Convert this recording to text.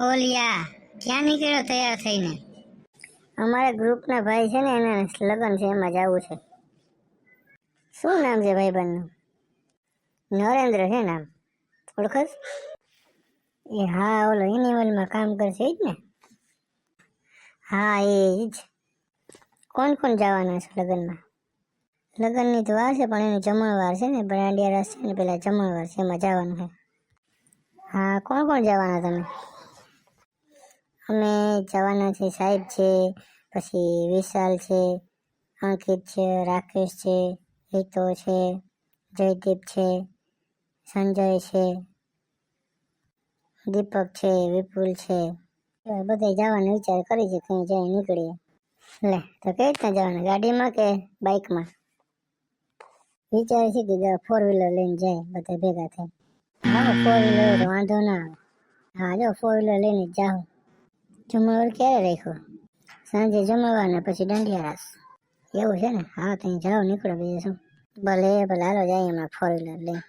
ઓલિયા, ક્યાં નીકળ્યો તૈયાર થઈને? અમારા ગ્રુપના ભાઈ છે ને, એના લગ્ન છે, એમાં જવું છે. શું નામ છે ભાઈબંધનું? નરેન્દ્ર છે નામ. ઓળખસ એ હા, ઓલો એનિમલમાં કામ કરશે એ જ ને? હા એ જ કોણ કોણ જવાના છે લગ્નમાં? લગ્નની તો વાર છે, પણ એનું જમણવાર છે ને બ્રાંડિયા રસ છે ને પેલા જમણવાર છે, એમાં જવાનું છે. હા, કોણ કોણ જવાના તમે? અમે જવાના છે સાહેબ છે, પછી વિશાલ છે, અંકિત છે, રાકેશ છે, હિતો છે, જયદીપ છે, સંજય છે, દીપક છે, વિપુલ છે. બધા જવાનો વિચાર કરી છે કઈ જાય નીકળીએ. લે, તો કઈ રીતના જવાનું? ગાડીમાં કે બાઇકમાં? વિચારે છે કે ફોર વ્હીલર લઈને જાય બધા ભેગા થઈ હા ફોર વ્હીલર વાંધો ના આવે. હા, જો ફોર વ્હીલર લઈને જ જાઓ. જમણવાર ક્યારે રાખ્યો? સાંજે જમવા ને પછી દાંડિયા રાસ. એવું છે ને? હા ત્યાં જાઓ, નીકળો બીજું શું? ભલે ભલે, હાલો જાય એમાં ફોર વ્હીલર લઈ